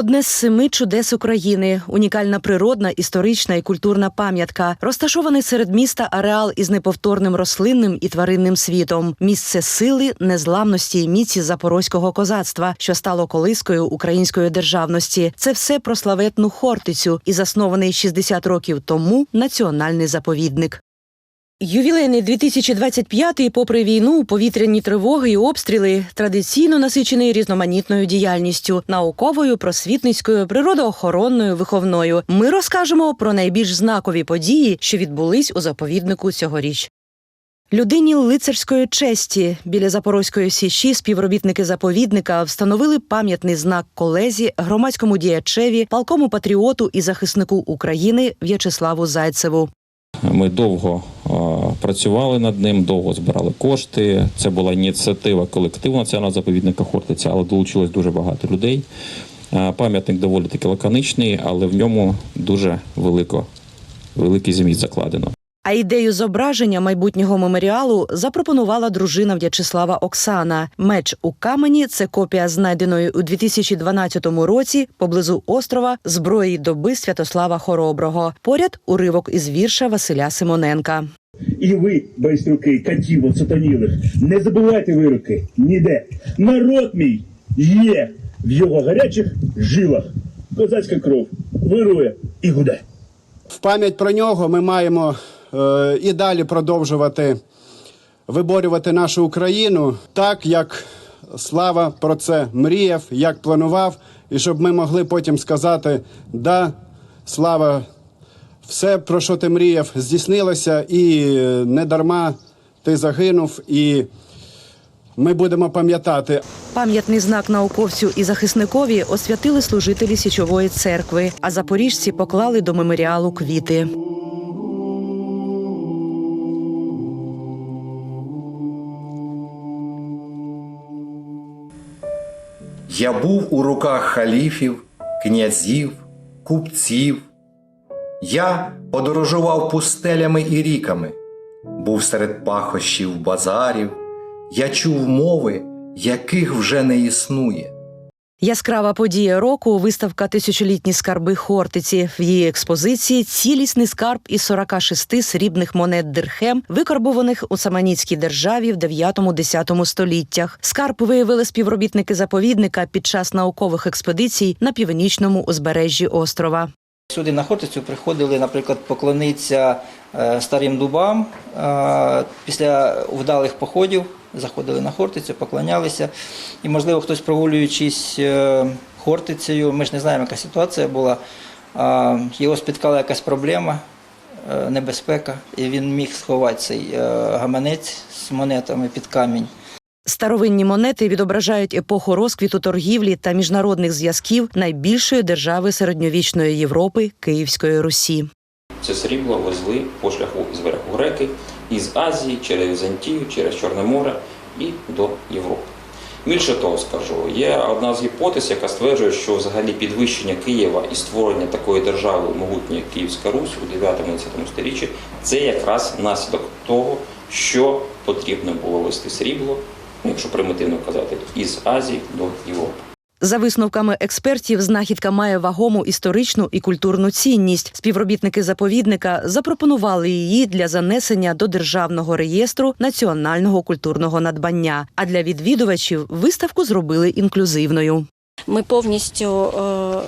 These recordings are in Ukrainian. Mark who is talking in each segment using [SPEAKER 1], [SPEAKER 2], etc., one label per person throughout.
[SPEAKER 1] Одне з семи чудес України, унікальна природна, історична і культурна пам'ятка, розташований серед міста ареал із неповторним рослинним і тваринним світом, місце сили, незламності і міці запорозького козацтва, що стало колискою української державності. Це все про славетну Хортицю і заснований 60 років тому національний заповідник. Ювілейний 2025, попри війну, повітряні тривоги і обстріли, традиційно насичений різноманітною діяльністю науковою, просвітницькою, природоохоронною, виховною. Ми розкажемо про найбільш знакові події, що відбулись у заповіднику цьогоріч. Людині лицарської честі біля Запорозької січі співробітники заповідника встановили пам'ятний знак колезі, громадському діячеві, палкому патріоту і захиснику України В'ячеславу Зайцеву.
[SPEAKER 2] Ми довго працювали над ним, довго збирали кошти. Це була ініціатива колективу національного заповідника Хортиця, але долучилось дуже багато людей. Пам'ятник доволі таки лаконичний, але в ньому дуже велико, великий зміст закладено.
[SPEAKER 1] А ідею зображення майбутнього меморіалу запропонувала дружина В'ячеслава Оксана. Меч у камені це копія знайденої у 2012 році поблизу острова зброї доби Святослава Хороброго. Поряд уривок із вірша Василя Симоненка.
[SPEAKER 3] І ви, байстрюки, катів оцетонілих, не забувайте вироки ніде. Народ мій є в його гарячих жилах. Козацька кров вирує і гуде.
[SPEAKER 4] В пам'ять про нього ми маємо і далі продовжувати виборювати нашу Україну так, як Слава про це мріяв, як планував, і щоб ми могли потім сказати: да, Слава, все, про що ти мріяв, здійснилося, і е, не дарма ти загинув, і ми будемо пам'ятати.
[SPEAKER 1] Пам'ятний знак науковцю і захисникові освятили служителі січової церкви, а запоріжці поклали до меморіалу квіти.
[SPEAKER 5] Я був у руках халіфів, князів, купців. Я подорожував пустелями і ріками, був серед пахощів базарів, я чув мови, яких вже не існує.
[SPEAKER 1] Яскрава подія року виставка Тисячолітні скарби Хортиці. В її експозиції цілісний скарб із 46 срібних монет дирхем, викарбованих у Саманіцькій державі в 9-10 століттях. Скарб виявили співробітники заповідника під час наукових експедицій на північному узбережжі острова.
[SPEAKER 6] Сюди на Хортицю приходили, наприклад, поклонитися е, старим дубам. Е, Після вдалих походів заходили на Хортицю, поклонялися. І, можливо, хтось прогулюючись е, Хортицею, ми ж не знаємо, яка ситуація була. Його спіткала якась проблема, небезпека, і він міг сховати цей гаманець з монетами під камінь.
[SPEAKER 1] Старовинні монети відображають епоху розквіту торгівлі та міжнародних зв'язків найбільшої держави середньовічної Європи Київської Русі.
[SPEAKER 2] Це срібло везли по шляху з берегу греки із Азії через Візантію, через Чорне море і до Європи. Більше того скажу, є одна з гіпотез, яка стверджує, що взагалі підвищення Києва і створення такої держави могутньої Київська Русь у 9-10 сторіччі це якраз наслідок того, що потрібно було вести срібло, якщо примітивно казати, із Азії до Європи.
[SPEAKER 1] За висновками експертів, знахідка має вагому історичну і культурну цінність. Співробітники заповідника запропонували її для занесення до державного реєстру національного культурного надбання. А для відвідувачів виставку зробили інклюзивною.
[SPEAKER 7] Ми повністю е,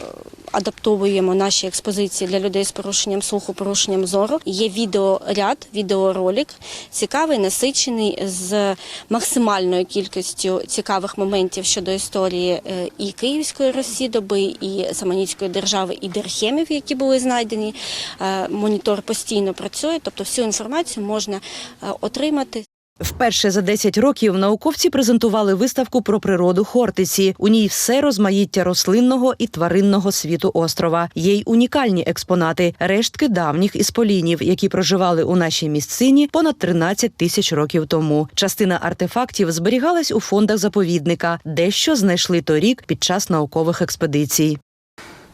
[SPEAKER 7] адаптовуємо наші експозиції для людей з порушенням слуху, порушенням зору. Є відеоряд, відеоролик, цікавий, насичений з максимальною кількістю цікавих моментів щодо історії е, і Київської Росії доби, і Саманіцької держави, і дерхемів, які були знайдені. Е, Монітор постійно працює, тобто всю інформацію можна е, отримати.
[SPEAKER 1] Вперше за 10 років науковці презентували виставку про природу Хортиці. У ній все розмаїття рослинного і тваринного світу острова. Є й унікальні експонати, рештки давніх ісполінів, які проживали у нашій місцині понад 13 тисяч років тому. Частина артефактів зберігалась у фондах заповідника, дещо знайшли торік під час наукових експедицій.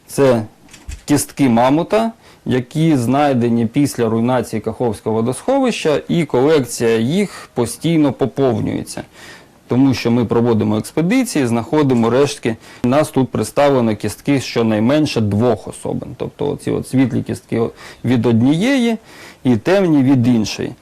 [SPEAKER 8] Це кістки мамута, які знайдені після руйнації Каховського водосховища, і колекція їх постійно поповнюється. Тому що ми проводимо експедиції, знаходимо рештки. У нас тут представлено кістки щонайменше двох особин. Тобто ці от світлі кістки від однієї і темні від іншої.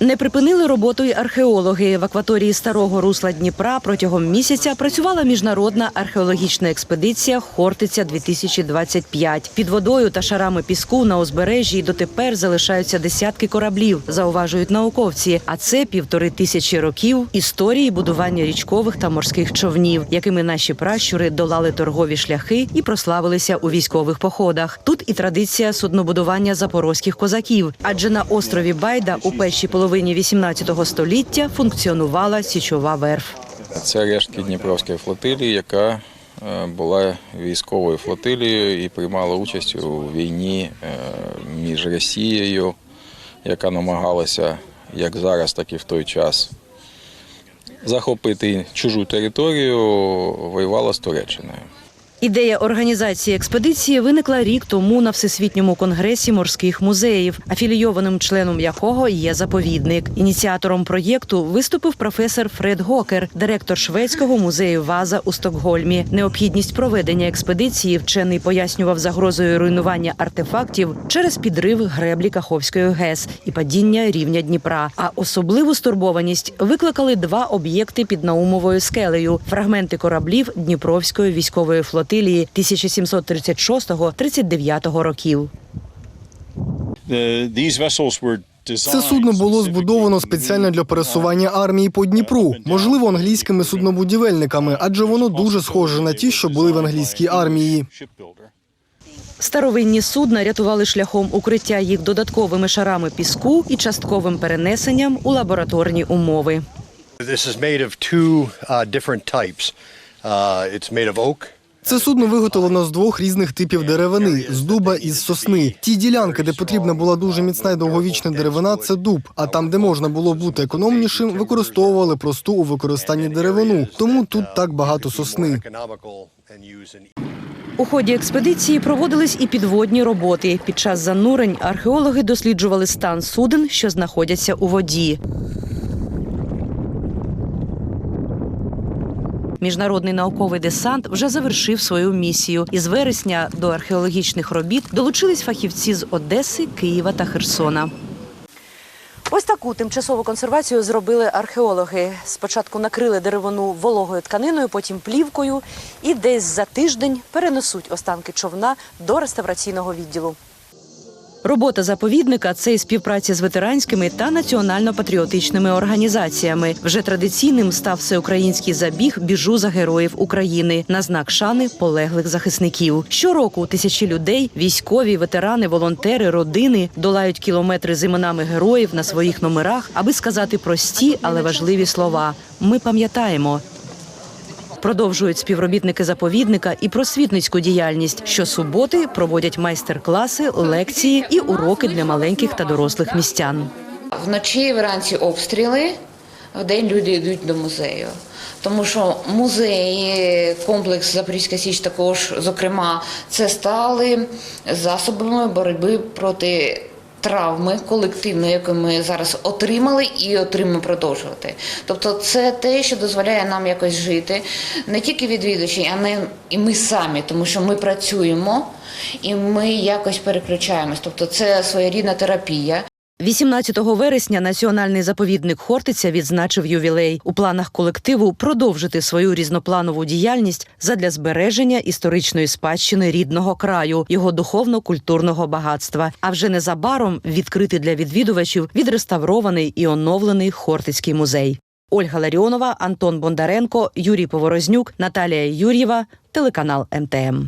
[SPEAKER 1] Не припинили роботу й археологи. В акваторії старого русла Дніпра протягом місяця працювала міжнародна археологічна експедиція Хортиця 2025 Під водою та шарами піску на узбережжі дотепер залишаються десятки кораблів, зауважують науковці. А це півтори тисячі років історії будування річкових та морських човнів, якими наші пращури долали торгові шляхи і прославилися у військових походах. Тут і традиція суднобудування запорозьких козаків, адже на острові Байда у першій половині 18 століття функціонувала січова верф.
[SPEAKER 9] Це рештки Дніпровської флотилії, яка е, була військовою флотилією і приймала участь у війні е, між Росією, яка намагалася як зараз, так і в той час захопити чужу територію, воювала з Туреччиною.
[SPEAKER 1] Ідея організації експедиції виникла рік тому на Всесвітньому конгресі морських музеїв, афілійованим членом якого є заповідник. Ініціатором проєкту виступив професор Фред Гокер, директор шведського музею Ваза у Стокгольмі. Необхідність проведення експедиції вчений пояснював загрозою руйнування артефактів через підрив греблі Каховської ГЕС і падіння рівня Дніпра. А особливу стурбованість викликали два об'єкти під Наумовою скелею фрагменти кораблів Дніпровської військової флотилії 1736-39 років.
[SPEAKER 10] Це судно було збудовано спеціально для пересування армії по Дніпру, можливо, англійськими суднобудівельниками, адже воно дуже схоже на ті, що були в англійській армії.
[SPEAKER 1] Старовинні судна рятували шляхом укриття їх додатковими шарами піску і частковим перенесенням у лабораторні умови.
[SPEAKER 11] This is made of two uh, different types. Uh, it's made of oak.
[SPEAKER 10] Це судно виготовлено з двох різних типів деревини з дуба і з сосни. Ті ділянки, де потрібна була дуже міцна і довговічна деревина, це дуб. А там, де можна було бути економнішим, використовували просту у використанні деревину. Тому тут так багато сосни.
[SPEAKER 1] У ході експедиції проводились і підводні роботи. Під час занурень археологи досліджували стан суден, що знаходяться у воді. Міжнародний науковий десант вже завершив свою місію. Із вересня до археологічних робіт долучились фахівці з Одеси, Києва та Херсона. Ось таку тимчасову консервацію зробили археологи. Спочатку накрили деревину вологою тканиною, потім плівкою, і десь за тиждень перенесуть останки човна до реставраційного відділу. Робота заповідника це і співпраця з ветеранськими та національно-патріотичними організаціями. Вже традиційним став всеукраїнський забіг Біжу за героїв України на знак шани полеглих захисників. Щороку тисячі людей, військові, ветерани, волонтери, родини долають кілометри з іменами героїв на своїх номерах, аби сказати прості, але важливі слова. Ми пам'ятаємо. Продовжують співробітники заповідника і просвітницьку діяльність. Щосуботи проводять майстер-класи, лекції і уроки для маленьких та дорослих містян.
[SPEAKER 12] Вночі вранці обстріли, вдень люди йдуть до музею. Тому що музеї, комплекс Запорізька Січ також, зокрема, це стали засобами боротьби проти травми колективної, яку ми зараз отримали і отримуємо продовжувати. Тобто це те, що дозволяє нам якось жити, не тільки відвідувачі, а не і ми самі, тому що ми працюємо і ми якось переключаємось. Тобто це своєрідна терапія.
[SPEAKER 1] 18 вересня національний заповідник Хортиця відзначив ювілей. У планах колективу продовжити свою різнопланову діяльність задля збереження історичної спадщини рідного краю, його духовно-культурного багатства. А вже незабаром відкрити для відвідувачів відреставрований і оновлений Хортицький музей. Ольга Ларіонова, Антон Бондаренко, Юрій Поворознюк, Наталія Юр'єва, телеканал МТМ.